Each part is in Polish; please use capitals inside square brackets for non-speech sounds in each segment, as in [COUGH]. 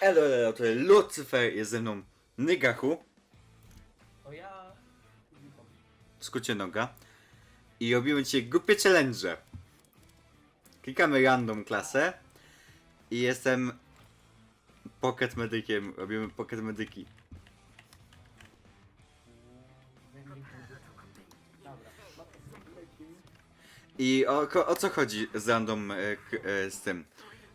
Elo, elo, to jest Lucyfer, jest ze mną Nygaku, To ja... w skrócie noga. I robimy dzisiaj głupie challenge. Klikamy random klasę. I jestem pocket medykiem, robimy pocket medyki. Dobra. I o, ko- o co chodzi z random e, k- e, z tym?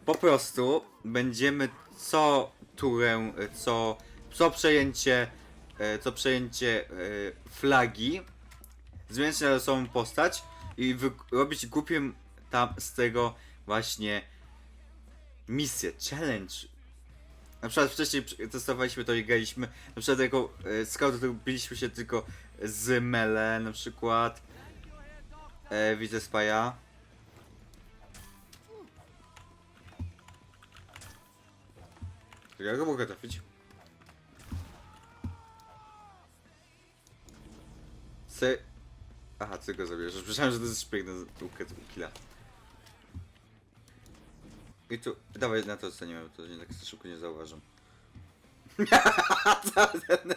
Po prostu będziemy co turę, e, co, co przejęcie, e, co przejęcie e, flagi zmieniać na losową postać i robić głupim tam z tego właśnie misję, challenge. Na przykład wcześniej testowaliśmy to i graliśmy, na przykład jako e, scout biliśmy się tylko z Mele na przykład. E, widzę Spaja. Ja go mogę trafić. Se... Aha, ty go zabierzesz. Myślałem, że to jest szpieg na łódkę killa. I tu... Dawaj na to oceniamy, to nie tak szybko nie zauważam. [LAUGHS] Co ten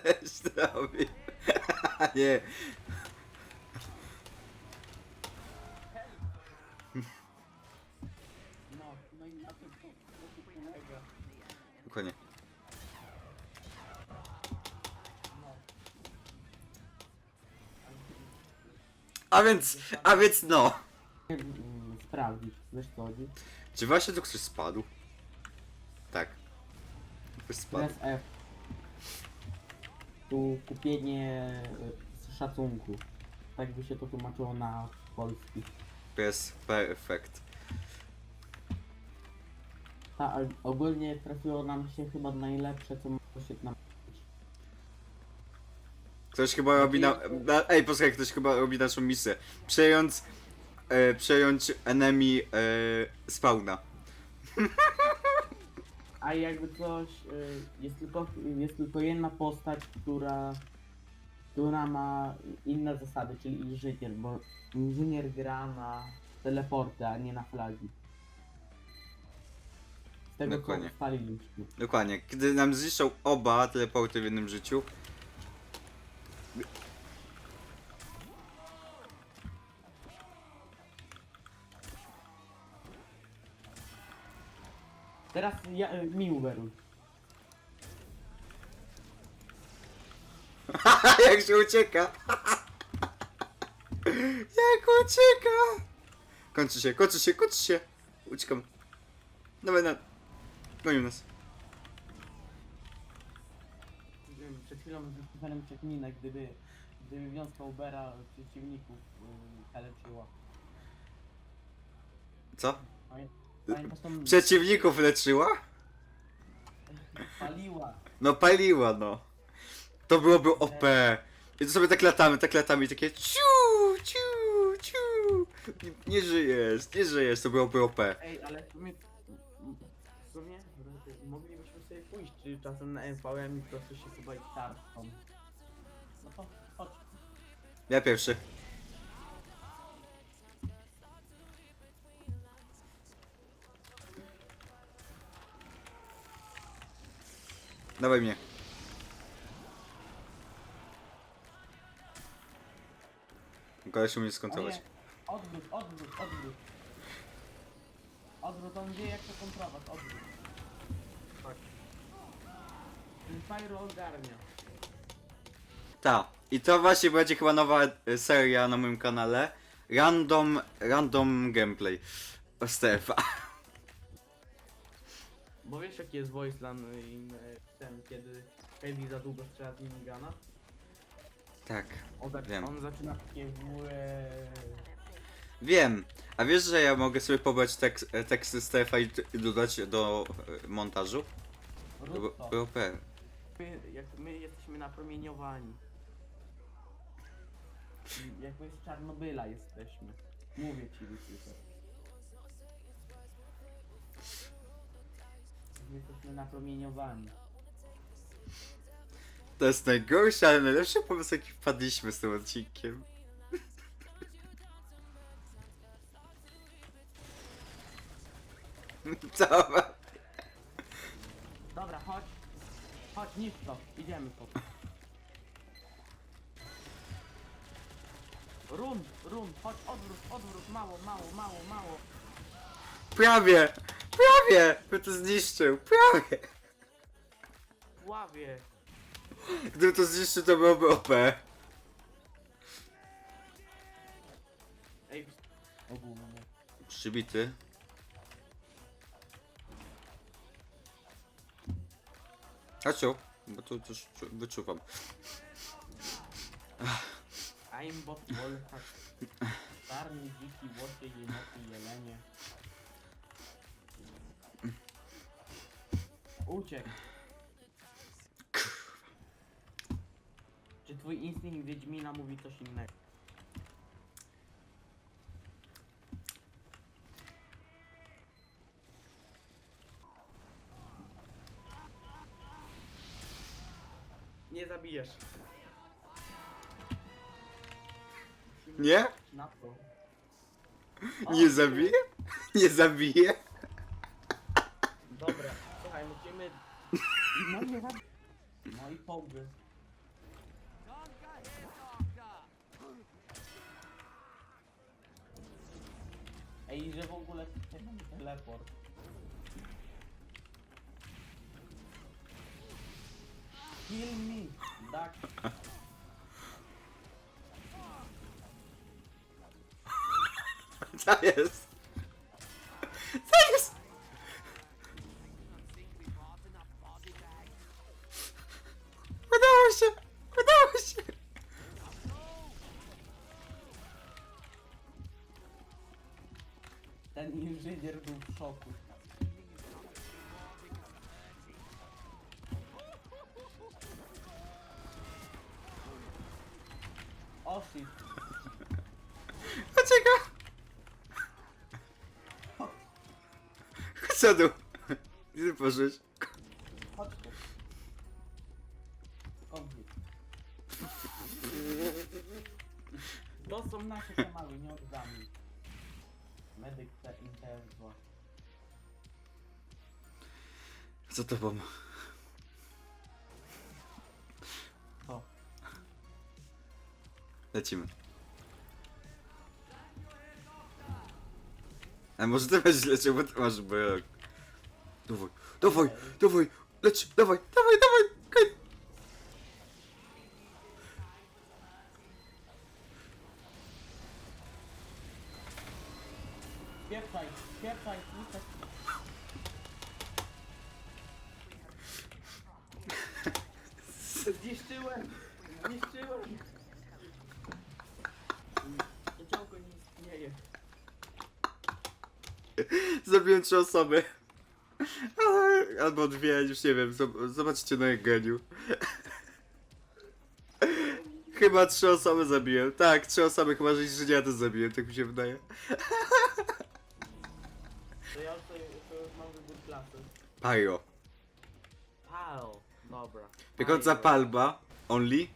robi? [LAUGHS] nie. A więc, a więc no. Mm, Sprawdzić, wiesz co chodzi? Czy właśnie tu ktoś spadł? Tak. Ktoś spadł. F. Tu kupienie y, szacunku. Tak by się to tłumaczyło na polski. Press perfect. Ta, ogólnie trafiło nam się chyba najlepsze, co może się nam Ktoś chyba robi na, na... Ej, posłuchaj, ktoś chyba robi naszą misję. Przejąć... E, przejąć enemy e, spawna. A jakby coś, y, jest tylko, jest tylko jedna postać, która, która ma inne zasady, czyli inżynier, bo inżynier gra na teleporty, a nie na flagi. Tego Dokładnie. Dokładnie. Kiedy nam zniszczą oba teleporty w jednym życiu. Teraz ja, y, mi uberuj. [LAUGHS] Jak się ucieka! [LAUGHS] Jak ucieka! Kończy się, kończy się, kończy się! Uciekam. Dawaj na... Gonił nas. Przed chwilą wykonałem przekminę, gdyby, gdyby wiązka Ubera przeciwników yy, kaleczyła. Co? Pamię- Pamiętasz tą... Przeciwników leczyła? Paliła. No paliła, no. To byłoby OP. I to sobie tak latamy, tak latamy i takie ciu, ciu, ciu. Nie, nie żyjesz, nie żyjesz, to byłoby OP. Ej, ale w sumie... W sumie moglibyśmy sobie pójść czy czasem na NVM i po prostu się chyba i tarczą. No to chodź. Ja pierwszy. Dawaj mnie. Koleś umie O skontrolować. nie, Odwrót, odwrót, odwrót. Odwrót, on wie jak to kontrolować, odwrót. Ten Pyro ogarnia. Ta. I to właśnie będzie chyba nowa e, seria na moim kanale. Random, random gameplay. Stefa. [LAUGHS] Bo wiesz jaki jest voice line in e, ten, kiedy Heavy za długo strzela z minigana? Tak. On, zac- Wiem. on zaczyna takie WE... Wiem. A wiesz, że ja mogę sobie pobrać tekst, e, teksty Stefa i, i dodać do e, montażu? Rób to. My, jak my jesteśmy napromieniowani. Jakby z Czarnobyla jesteśmy. Mówię ci, Lucifer. My jesteśmy napromieniowani. To jest najgorsze, ale najlepszy pomysł jaki wpadliśmy z tym odcinkiem. [LAUGHS] Dobra, chodź. Chodź, niszcz to. Idziemy po Run, run, chodź, odwrót, odwrót, mało, mało, mało, mało. Prawie! Prawie! By to zniszczył, prawie! Ławie. Gdyby to zniszczył, to byłoby OP. Ej, ogólnie. Przybity. A co? Bo to też czu- wyczuwam. Aimbot, Wolfhack. Czarny, dziki, łosie, jenoty, jelenie. Uciekł. Czy twój instynkt Wiedźmina mówi coś innego? Nie zabijesz. Nie? Na to. Nie zabije? Nie zabije? Dobra, słuchaj, musimy... No nie. No i połby. Ej, że w ogóle teleport. Kill me, tak. [LAUGHS] Co jest? Co jest? Udało się! Udało się! Ten inżynier był w szoku. O shit. Dlaczego? Chodź do dół. Gdzie ty poszłeś? Chodź tu. To są nasze tematy, nie oddamy. Medyk te interwo. Tobą. To. Lecimy. A może ty będziesz leciał, bo ty masz brok. Dawaj, dawaj, dawaj, leć, dawaj, dawaj, dawaj, kaj. [LAUGHS] Zabiłem trzy osoby. Albo dwie, już nie wiem, zob- zobaczcie na geniu. [LAUGHS] Chyba trzy osoby zabiłem. Tak, trzy osoby, chyba że inżyniera też zabiłem, tak mi się wydaje. To ja sobie to już mam wybór klasy. Pyro. Pal. Dobra. Piekąca palba. Only?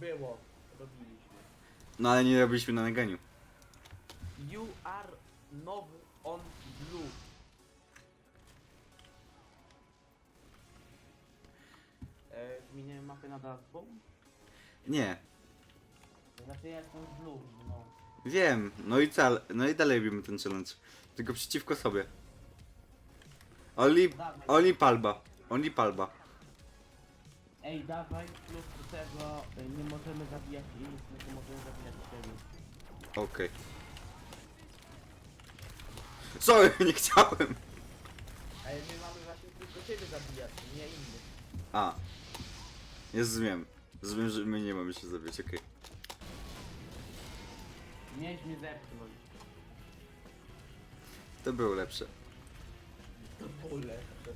Było. Robiliśmy. No ale nie robiliśmy na naganiu. You are nowy on blue. E, zmieniłem mapę na Dustbow? Nie. Znaczy ja jestem blue, no. Wiem, no i cal, no i dalej robimy ten challenge. Tylko przeciwko sobie. Only, only palba. Only palba. Ej, dawaj, plus do tego e, nie możemy zabijać innych, tylko możemy zabijać siebie. Okej. Sorry, nie chciałem. Ale my mamy właśnie tylko siebie zabijać, nie innych. A. Nie zrozumiałem. Rozumiem, że my nie mamy się zabić, okej. Miałeś mnie zepchnąć. To było lepsze. To było lepsze.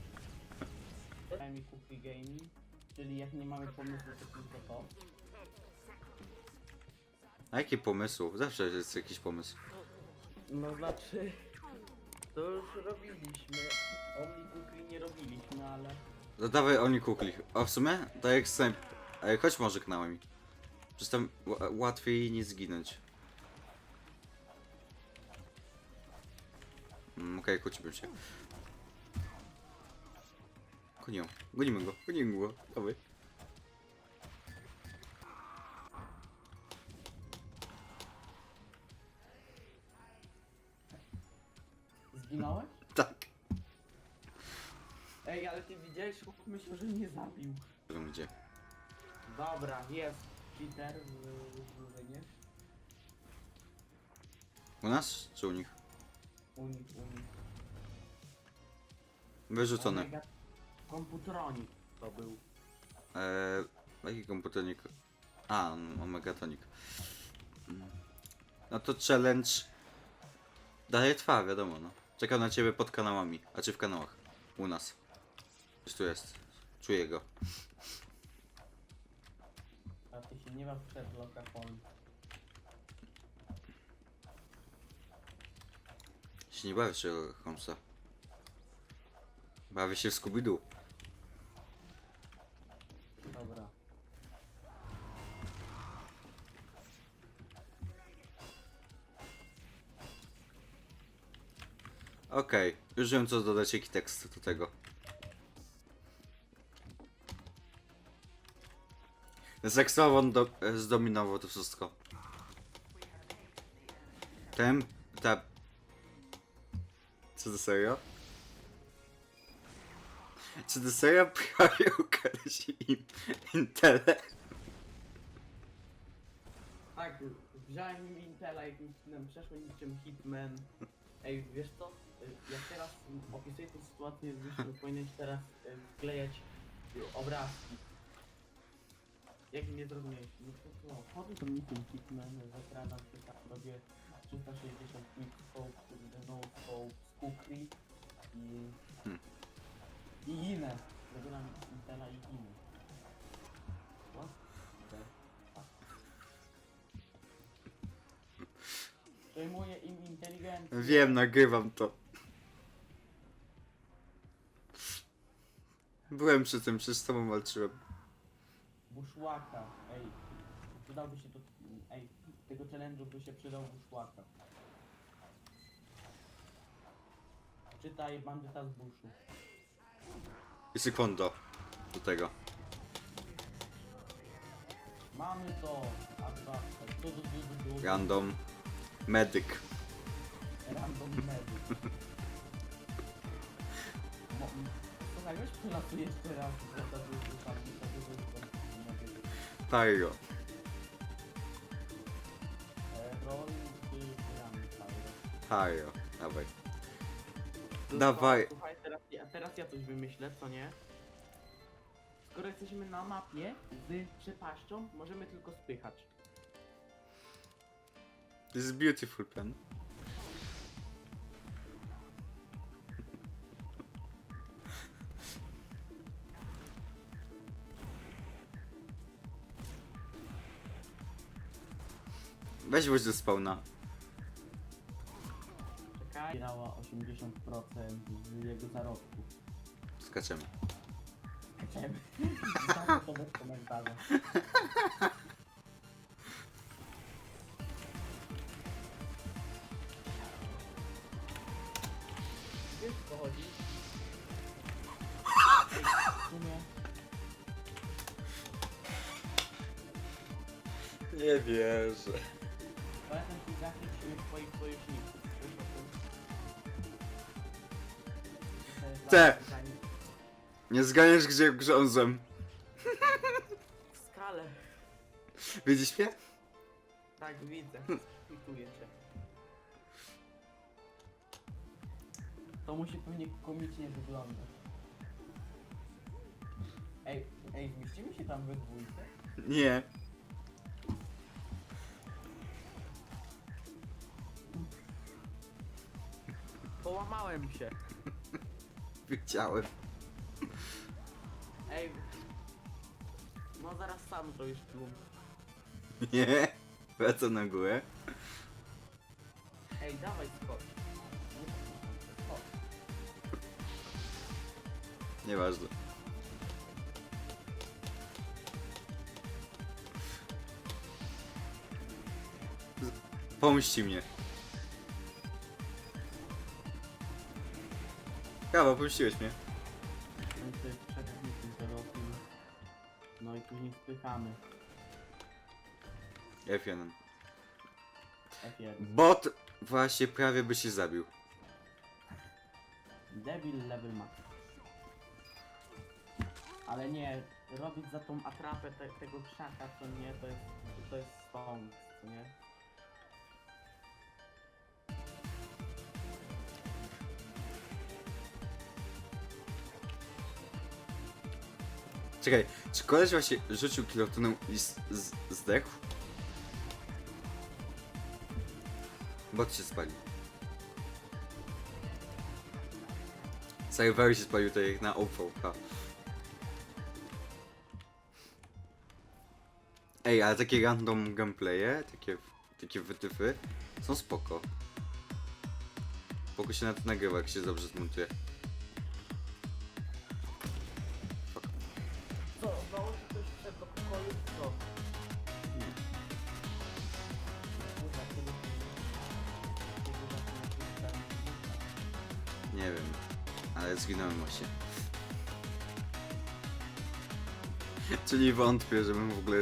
Daj mi kupi gaming, czyli jak nie mamy pomysłu, to tylko to. A jaki pomysł? Zawsze jest jakiś pomysł. No znaczy, to już robiliśmy. Only Cookie nie robiliśmy, ale... No dawaj only kukli. A w sumie? Tak jak snajp... Ej, chodź może k nami. Przecież tam łatwiej nie zginąć. Mm, Okej, kłócimy się. Gonią. Gonimy go. Gonimy go. Dawaj. Zginąłeś? Tak. Ej, ale ty widziałeś, chłop myślał, że mnie zabił. Wiem Gdzie? Dobra, jest cheater w drużynie. U nas czy u nich? U nich, u nich. Wyrzucony. Omega... Komputronik to był. Eee, jaki komputernik? A, on- Omegatonik. Mm. No to challenge dalej trwa, wiadomo, no. Czekam na ciebie pod kanałami, a czy w kanałach? U nas. Gdzieś tu jest. Czuję go. A ty się nie baw w Sherlocka Holmes. Się nie bawię się Holmesa. Bawię się w Scooby-Doo. Dobra. Okej, już wiem co dodać, jaki tekst do tego. Seksowo on do, zdominował to wszystko. Ten, ta... Co to serio? Czy to serio prawie ukradł im intelekt? Tak, wziąłem im Intela cudem, przeszło niczym Hitman. Ej, wiesz co? Y, Jak teraz opisuję tę sytuację, wiesz, powinieneś teraz y, wklejać y, obrazki. Jak mnie zrozumiałeś? No to co? Chodzę to niczym Hitman, zakradam się tam, robię 360 quickscope, no scope, skukri i... Hmm. I ginę. Zabieram Intela i ginę. What? the fuck? Przejmuję im inteligencję. Wiem, nagrywam to. Byłem przy tym, przecież z tobą walczyłem. Buszłaka. Ej, przydałby się to... Ej, tego challenge'u by się przydał buszłaka. Czytaj bandyta z buszu. I sekondo do tego. Mamy to! Random. Medyk. Random. [LAUGHS] Mo- Słuchaj, weź przelatuj jeszcze raz, że to był buszaki, to był buszaki. Pyro. E, Roll czy gramy Pyro? Pyro. Dawaj. Tylko, Dawaj. Słuchaj, teraz ja, teraz ja coś wymyślę, co nie? Skoro jesteśmy na mapie z przepaścią, możemy tylko spychać. This is beautiful plan. Weź wróć do spawna. Czekaj. Zbierała 80% z jego zarobku. Skaczemy. Czekajmy. Zostawmy to bez komentarza. Wiesz o co chodzi? Ej, W sumie... Nie wierzę. Twoich sojuszników. Te. [LAUGHS] Nie zganiesz gdzie grzązem. W skalę. Widzisz mnie? Tak, widzę. Kwituję cię. To musi pewnie komicznie wyglądać. Ej, ej, zmieścimy się tam we dwójce? Nie. Połamałem się. Widziałem. Ej. No zaraz sam to już tłum. Nie. Wracam na górę. Ej, dawaj skocz. Skocz. Nieważne. Pomści mnie. Kawa, pomściłeś mnie. To jest No i później spychamy F1. F1. Bot właśnie prawie by się zabił. Devil level max. Ale nie, robić za tą atrapę te, tego krzaka, co nie, to jest, to jest stąd, co nie? Czekaj, czy koleś właśnie rzucił kilotonę i z, z, zdechł? Bot się spalił. Serwer się spalił jak na OVH. Ej, ale takie random gameplaye, takie, takie wytyfy są spoko. Spoko się na to nagrywa, jak się dobrze zmontuje. Wątpię, żebym w ogóle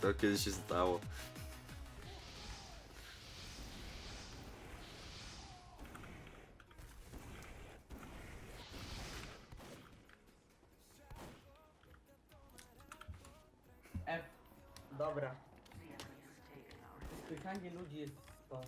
to kiedyś się stało. F. Dobra. Spychanie ludzi jest stąd,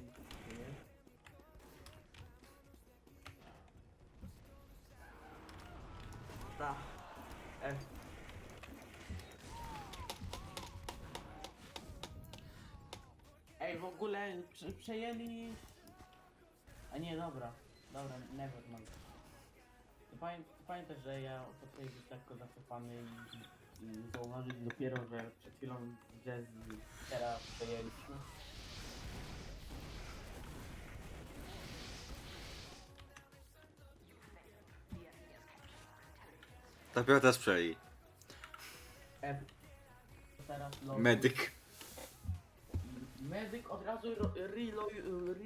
prze, przejęli... A nie, dobra. Dobra, never mind. Pamię, pamiętasz, że ja potrafię być lekko zacofany i, i zauważyć dopiero, że przed chwilą jazz teraz przejęliśmy. Dopiero teraz przejęli. F. Teraz. Medyk. Medyk od razu ro- reload, re...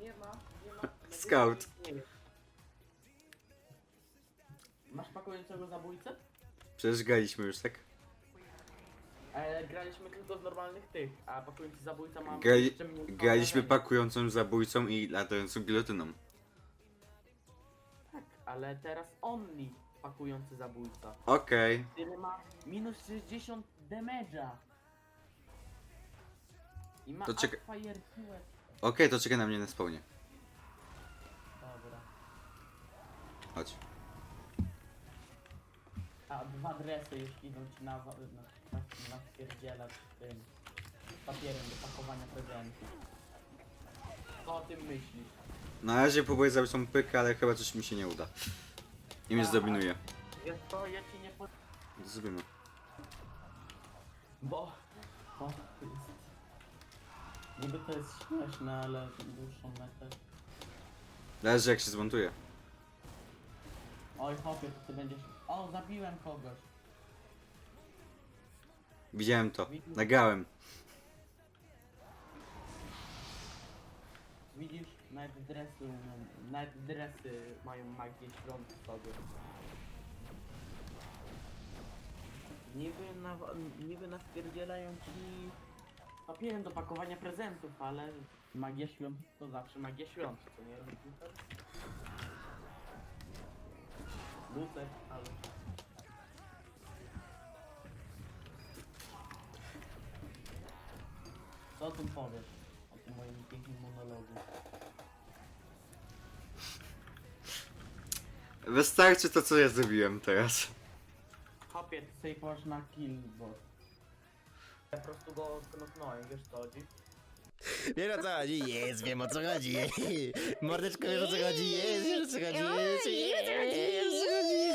Nie ma, nie ma. Medyka Scout. nie. Masz pakującego zabójcę? Przecież graliśmy już, tak? E, graliśmy tylko z normalnych tych, a pakujący zabójca ma Grali, jeszcze mniej graliśmy pakującą zabójcą i latającą gilotyną. Tak, ale teraz only pakujący zabójca. Okej. Który ma minus 60 damage'a. I ma To czekaj- Fire Duet. Okej, to czekaj na mnie na spawnie. Dobra. Chodź. A dwa dresy już idą ci na, na, na, na tym papierem do pakowania prezentu. Co o tym myślisz? Na razie próbuję zrobić tą pykę, ale chyba coś mi się nie uda. I mnie A. zdominuje. Jest to, ja ci nie po... Zrobimy. Bo... Bo. Niby to jest śmieszne, ale dłuższą metę... Zależy jak się zmontuje. Oj hopie, to ty będziesz... O, zabiłem kogoś. Widziałem to. Nagrałem. Widzisz, nawet dresy, umiem- nawet dresy mają magię świąt w sobie. Niby, na, niby naspierdzielają ci papierem do pakowania prezentów, ale magia świąt to zawsze magia świąt, co nie? Lucer, ale... Co o tym powiesz? O tym moim pięknym monologu. Wystarczy to co ja zrobiłem teraz. Sobie posz na kill, bo... Ja po prostu go knopnąłem, wiesz co chodzi? Wiesz o co chodzi? Jest, wiem o co chodzi. Mordeczko, wiesz o co chodzi? Jest, wiesz o co chodzi? Jest, wiesz o co chodzi?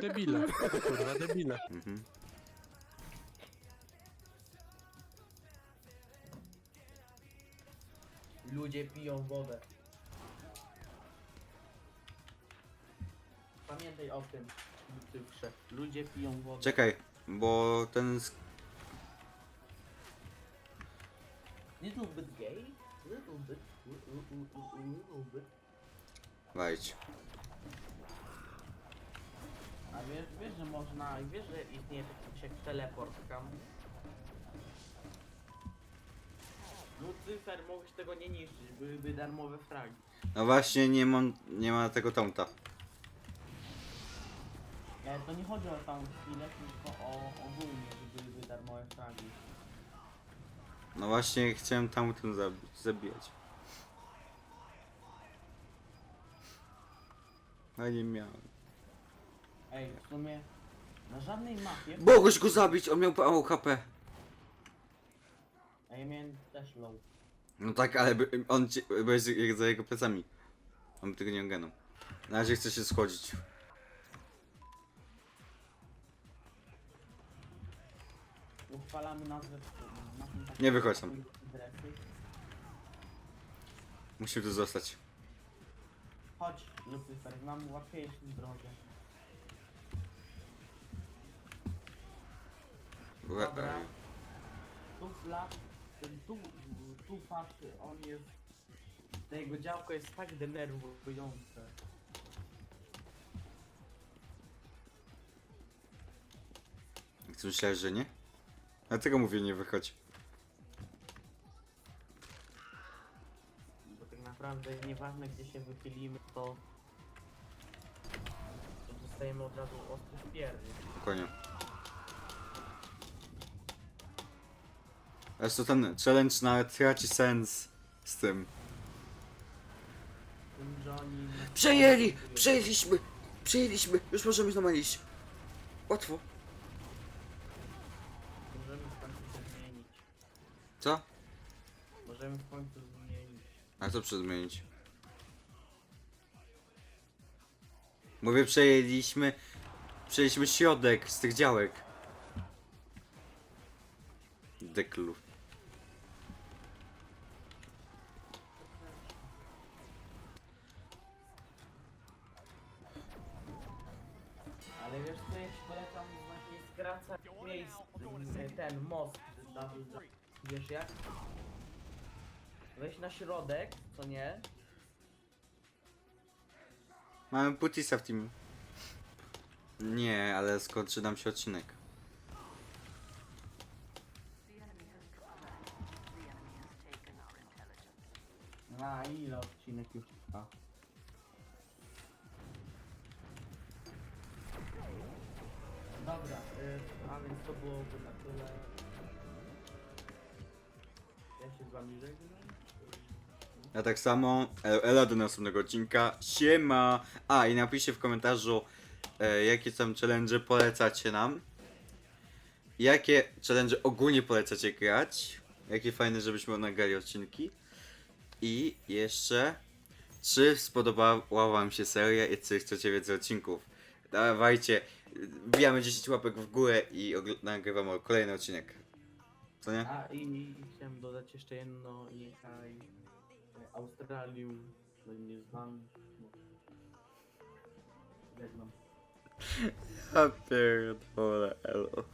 Debile. Kurwa, debile. Mhm. Ludzie piją wodę. Pamiętaj o tym, Lucyfrze. Ludzie piją wodę. Czekaj, bo ten... sk- Little bit gay? Little bit, little bit. Wejdź. A wiesz, wiesz, że można, wiesz, że istnieje coś jak teleport tam? Lucyfer, mogłeś tego nie niszczyć, byłyby darmowe fragi. No właśnie, nie mam, nie ma tego tomta. E, to nie chodzi o tą chwilę, tylko o ogólnie, że byłyby darmowe fragi. No właśnie, chciałem tam tym zabić, zabijać. No nie miałem. Ej, w sumie na żadnej mapie... Mogłeś go zabić, on miał mało HP. A ja miałem też low. No tak, ale by, on ci, byłeś za jego plecami. On by tego nie ogarnął. Na razie chce się schodzić. Uchwalamy nazwę na tym takim- Nie wychodź tam. Musimy tu zostać. Chodź, Lucyfer, znam łatwiejszą drogę. Dobra. Tu flash, ten tu, tu patrz, on jest... To jego działko jest tak denerwujące. Ty myślałeś, że nie? Dlatego mówię, nie wychodź. Bo tak naprawdę nieważne gdzie się wychylimy, to... to dostajemy od razu ostry wpierdy. Spokojnie. Aż to ten challenge nawet traci sens z tym. Tym Johnny... Przejęli! Przejęliśmy! Przejęliśmy! Już możemy normalnie iść. Łatwo. Co? Możemy w końcu zmienić. A co przezmienić? Mówię, przejęliśmy... Przejęliśmy środek z tych działek. Deklu. Ale wiesz co, ci polecam właśnie skracać miejsc, ten most, Dawid, wiesz jak? Weź na środek, co nie? Mamy Putisa w teamie. Nie, ale skończy nam się odcinek. A ile odcinek już trwa? Dobra, y, a więc to byłoby na tyle. Się z wami żegnam. Ja tak samo. El- Ela do następnego odcinka. Siema! A i napiszcie w komentarzu, e, jakie tam challenge polecacie nam. Jakie challenge ogólnie polecacie grać. Jakie fajne, żebyśmy nagrali odcinki. I jeszcze, czy spodobała wam się seria i czy chcecie więcej odcinków. Dawajcie, wbijamy 10 łapek w górę i nagrywamy kolejny odcinek. Co nie? A i, chciałem dodać jeszcze jedno, niechaj e, Australium będzie z nami. Żegnam. Ja pierdolę, elo.